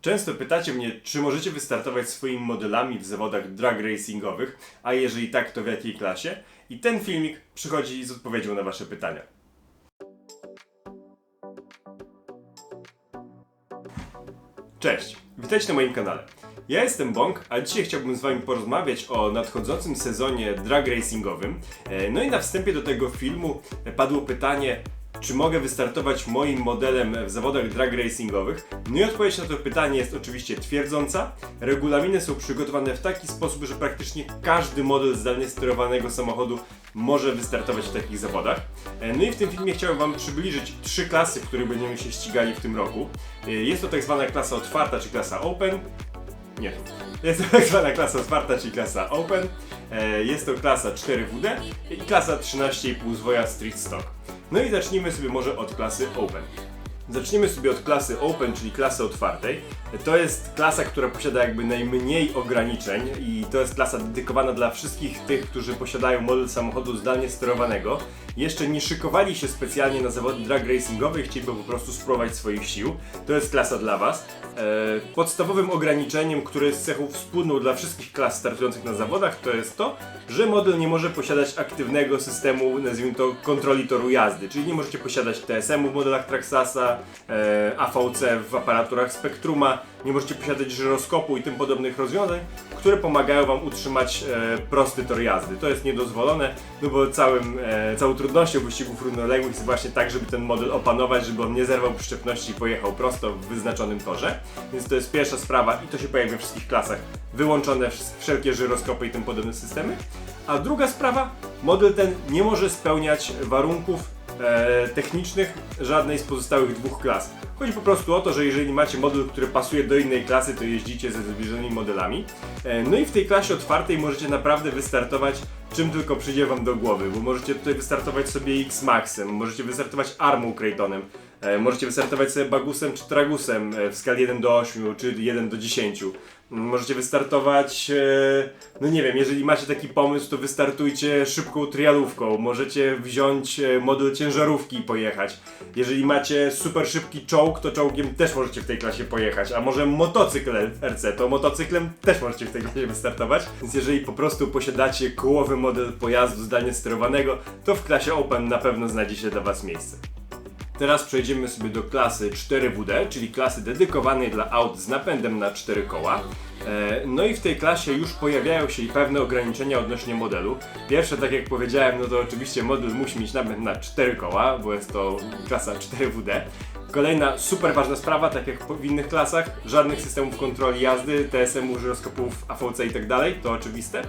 Często pytacie mnie, czy możecie wystartować swoimi modelami w zawodach drag racingowych, a jeżeli tak, to w jakiej klasie? I ten filmik przychodzi z odpowiedzią na Wasze pytania. Cześć, witajcie na moim kanale. Ja jestem Bąk, a dzisiaj chciałbym z Wami porozmawiać o nadchodzącym sezonie drag racingowym. E, No i na wstępie do tego filmu padło pytanie, czy mogę wystartować moim modelem w zawodach drag racingowych? No i odpowiedź na to pytanie jest oczywiście twierdząca. Regulaminy są przygotowane w taki sposób, że praktycznie każdy model zdalnie sterowanego samochodu może wystartować w takich zawodach. E, No i w tym filmie chciałem Wam przybliżyć trzy klasy, w których będziemy się ścigali w tym roku. E, Jest to tak zwana klasa otwarta czy klasa open. Nie. Jest to tak zwana klasa otwarta, czyli klasa Open. E, Jest to klasa 4WD i klasa 13,5 zwoja Street Stock. No i zacznijmy sobie może od klasy Open. Zacznijmy sobie od klasy Open, czyli klasy otwartej. To jest klasa, która posiada jakby najmniej ograniczeń i to jest klasa dedykowana dla wszystkich tych, którzy posiadają model samochodu zdalnie sterowanego. Jeszcze nie szykowali się specjalnie na zawody drag racingowe i chcieliby po prostu spróbować swoich sił. To jest klasa dla Was. E, Podstawowym ograniczeniem, które jest cechą wspólną dla wszystkich klas startujących na zawodach, to jest to, że model nie może posiadać aktywnego systemu, nazwijmy to, kontroli toru jazdy, czyli nie możecie posiadać TSM-u w modelach Traxasa, AVC w aparaturach Spectruma, nie możecie posiadać żyroskopu i tym podobnych rozwiązań, które pomagają Wam utrzymać e, prosty tor jazdy. To jest niedozwolone, no bo całym, e, całą trudnością wyścigów równoległych jest właśnie tak, żeby ten model opanować, żeby on nie zerwał przyczepności i pojechał prosto w wyznaczonym torze. Więc to jest pierwsza sprawa i to się pojawia we wszystkich klasach. Wyłączone wsz- wszelkie żyroskopy i tym podobne systemy. A druga sprawa, model ten nie może spełniać warunków e, technicznych żadnej z pozostałych dwóch klas. Chodzi po prostu o to, że jeżeli macie model, który pasuje do innej klasy, to jeździcie ze zbliżonymi modelami. E, no i w tej klasie otwartej możecie naprawdę wystartować czym tylko przyjdzie wam do głowy, bo możecie tutaj wystartować sobie X-Maxem, możecie wystartować Armą Craytonem, e, możecie wystartować sobie Bagusem czy Tragusem e, w skali 1 do 8 czy 1 do 10. Możecie wystartować, e, no nie wiem, jeżeli macie taki pomysł, to wystartujcie szybką trialówką. Możecie wziąć e, model ciężarówki i pojechać. Jeżeli macie super szybki czołg, to czołgiem też możecie w tej klasie pojechać. A może motocykl RC, to motocyklem też możecie w tej klasie wystartować. Więc jeżeli po prostu posiadacie kołowy model pojazdu zdalnie sterowanego, to w klasie Open na pewno znajdzie się dla Was miejsce. Teraz przejdziemy sobie do klasy 4WD, czyli klasy dedykowanej dla aut z napędem na 4 koła. E, No i w tej klasie już pojawiają się pewne ograniczenia odnośnie modelu. Pierwsze, tak jak powiedziałem, no to oczywiście model musi mieć napęd na 4 koła, bo jest to klasa 4WD. Kolejna super ważna sprawa, tak jak w innych klasach, żadnych systemów kontroli jazdy, TSM-u, żyroskopów, AVC i tak dalej, to oczywiste.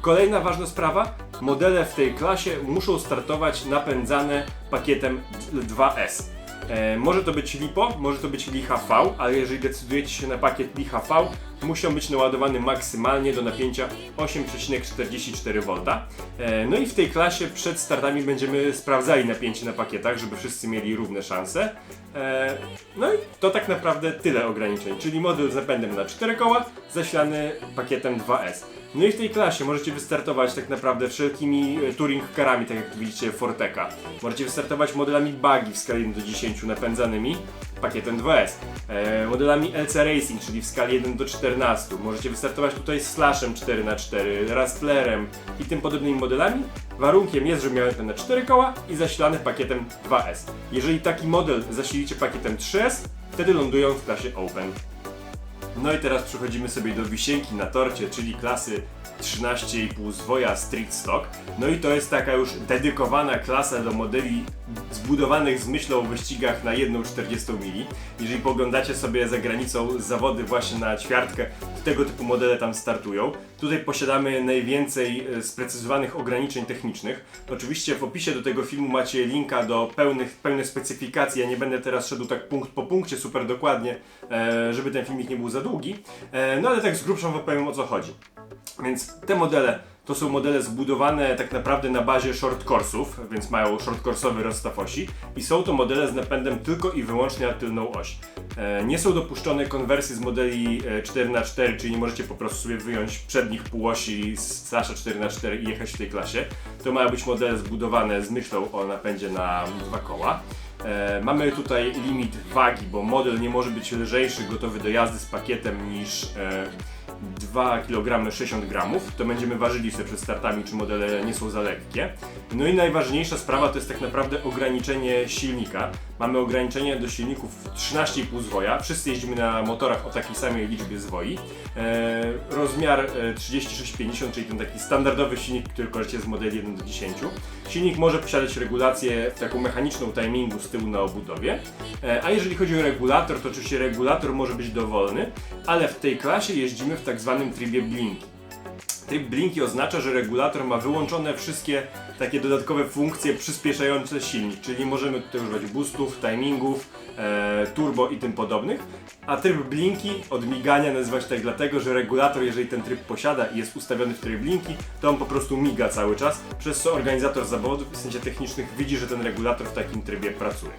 Kolejna ważna sprawa, modele w tej klasie muszą startować napędzane pakietem 2S. E, może to być LiPo, może to być Licha V, ale jeżeli decydujecie się na pakiet Licha V, muszą być naładowany maksymalnie do napięcia 8,44 V. E, no i w tej klasie przed startami będziemy sprawdzali napięcie na pakietach, żeby wszyscy mieli równe szanse. E, no i to tak naprawdę tyle ograniczeń, czyli model z napędem na 4 koła, zasilany pakietem 2S. No i w tej klasie możecie wystartować tak naprawdę wszelkimi e, touring carami, tak jak tu widzicie Forteka. Możecie wystartować modelami buggy w skali 1 do 10 napędzanymi pakietem 2S. E, modelami LC Racing, czyli w skali 1 do 14. Możecie wystartować tutaj z Slashem 4x4, Rustlerem i tym podobnymi modelami. Warunkiem jest, że miałem ten na 4 koła i zasilany pakietem 2S. Jeżeli taki model zasilicie pakietem 3S, wtedy lądują w klasie Open. No i teraz przechodzimy sobie do wisienki na torcie, czyli klasy 13,5 zwoja Street Stock. No i to jest taka już dedykowana klasa do modeli zbudowanych z myślą o wyścigach na 1,40 mili. Jeżeli poglądacie sobie za granicą zawody właśnie na ćwiartkę, to tego typu modele tam startują. Tutaj posiadamy najwięcej e, sprecyzowanych ograniczeń technicznych. Oczywiście w opisie do tego filmu macie linka do pełnych, pełnych specyfikacji. Ja nie będę teraz szedł tak punkt po punkcie super dokładnie, e, żeby ten filmik nie był za długi. E, no ale tak z grubszą wam powiem o co chodzi. Więc te modele to są modele zbudowane tak naprawdę na bazie shortcorsów, więc mają shortcorsowy rozstaw osi i są to modele z napędem tylko i wyłącznie na tylną oś. E, nie są dopuszczone konwersje z modeli e, 4x4, czyli nie możecie po prostu sobie wyjąć przednich półosi z Slasha 4x4 i jechać w tej klasie. To mają być modele zbudowane z myślą o napędzie na dwa koła. E, mamy tutaj limit wagi, bo model nie może być lżejszy, gotowy do jazdy z pakietem niż e, 2 kg 60 gramów. To będziemy ważyli sobie przed startami, czy modele nie są za lekkie. No i najważniejsza sprawa to jest tak naprawdę ograniczenie silnika. Mamy ograniczenie do silników 13,5 zwoja. Wszyscy jeździmy na motorach o takiej samej liczbie zwoi. E, rozmiar e, 3650, czyli ten taki standardowy silnik, który korzysta z modeli 1 do 10. Silnik może posiadać regulację taką mechaniczną timingu z tyłu na obudowie. E, a jeżeli chodzi o regulator, to oczywiście regulator może być dowolny, ale w tej klasie jeździmy w tak zwanym trybie blinki. Tryb blinki oznacza, że regulator ma wyłączone wszystkie takie dodatkowe funkcje przyspieszające silnik, czyli możemy tutaj używać boostów, timingów, e, turbo i tym podobnych. A tryb blinki od migania nazywa się tak dlatego, że regulator, jeżeli ten tryb posiada i jest ustawiony w trybie blinki, to on po prostu miga cały czas, przez co organizator zawodów w sensie technicznych widzi, że ten regulator w takim trybie pracuje.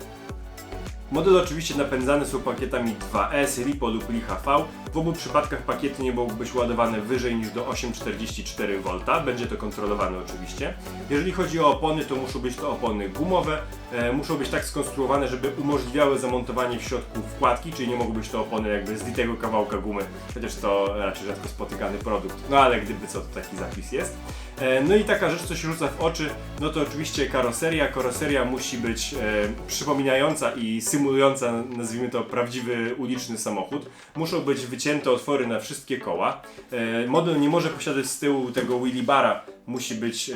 Modele oczywiście napędzane są pakietami 2S, LiPo lub LiHV. W obu przypadkach pakiety nie mogą być ładowane wyżej niż do 8,44 V. Będzie to kontrolowane oczywiście. Jeżeli chodzi o opony, to muszą być to opony gumowe. E, muszą być tak skonstruowane, żeby umożliwiały zamontowanie w środku wkładki, czyli nie mogą być to opony jakby z litego kawałka gumy, chociaż to raczej rzadko spotykany produkt. No ale gdyby co, to taki zapis jest. E, No i taka rzecz, co się rzuca w oczy, no to oczywiście karoseria. Karoseria musi być e, przypominająca i symulująca, nazwijmy to, prawdziwy uliczny samochód. Muszą być wycięte otwory na wszystkie koła. E, model nie może posiadać z tyłu tego wheelie bara, musi być e,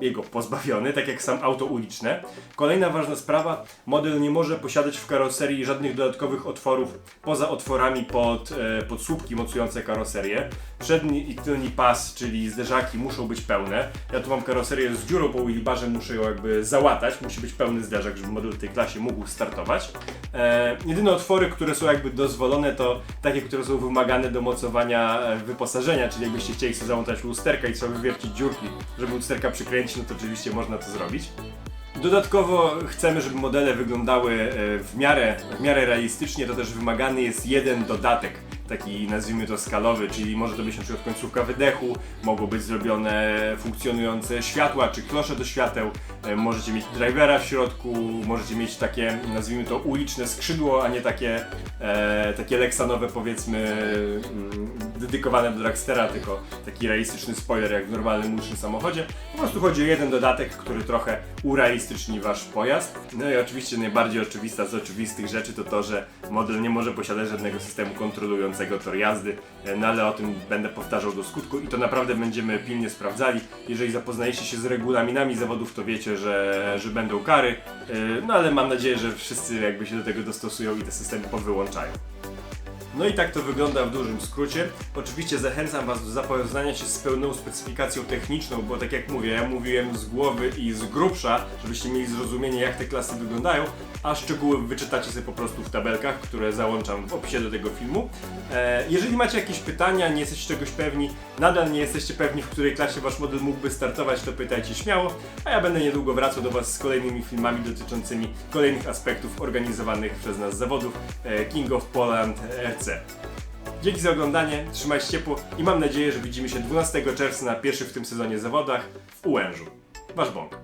jego pozbawiony, tak jak sam auto uliczne. Kolejna ważna sprawa, model nie może posiadać w karoserii żadnych dodatkowych otworów poza otworami pod, e, pod słupki mocujące karoserię. Przedni i tylni pas, czyli zderzaki muszą być pełne. Ja tu mam karoserię z dziurą po wheelbarze, muszę ją jakby załatać, musi być pełny zderzak, żeby model w tej klasie mógł startować. E, jedyne otwory, które są jakby dozwolone to takie, które są wymagane do mocowania e, wyposażenia, czyli jakbyście chcieli sobie zamontać lusterka i trzeba wywiercić dziurki, żeby lusterka przykręcić, no to oczywiście można to zrobić. Dodatkowo chcemy, żeby modele wyglądały e, w miarę, w miarę realistycznie, to też wymagany jest jeden dodatek, taki nazwijmy to skalowy, czyli może to być na przykład końcówka wydechu, mogą być zrobione funkcjonujące światła czy klosze do świateł, e, możecie mieć drivera w środku, możecie mieć takie nazwijmy to uliczne skrzydło, a nie takie, e, takie leksanowe powiedzmy mm, dedykowane do dragstera, tylko taki realistyczny spoiler jak w normalnym ulicznym samochodzie. Po prostu chodzi o jeden dodatek, który trochę urealistyczni wasz pojazd. No i oczywiście najbardziej oczywista z oczywistych rzeczy to to, że model nie może posiadać żadnego systemu kontrolującego tor jazdy, e, no ale o tym będę powtarzał do skutku i to naprawdę będziemy pilnie sprawdzali. Jeżeli zapoznaliście się z regulaminami zawodów, to wiecie, że, że będą kary, e, no ale mam nadzieję, że wszyscy jakby się do tego dostosują i te systemy powyłączają. No i tak to wygląda w dużym skrócie. Oczywiście zachęcam Was do zapoznania się z pełną specyfikacją techniczną, bo tak jak mówię, ja mówiłem z głowy i z grubsza, żebyście mieli zrozumienie jak te klasy wyglądają, a szczegóły wyczytacie sobie po prostu w tabelkach, które załączam w opisie do tego filmu. E, jeżeli macie jakieś pytania, nie jesteście czegoś pewni, nadal nie jesteście pewni, w której klasie Wasz model mógłby startować, to pytajcie śmiało, a ja będę niedługo wracał do Was z kolejnymi filmami dotyczącymi kolejnych aspektów organizowanych przez nas zawodów e, King of Poland RC. Dzięki za oglądanie, trzymajcie się ciepło i mam nadzieję, że widzimy się 12 czerwca na pierwszych w tym sezonie zawodach w Ułężu. Wasz Bąk.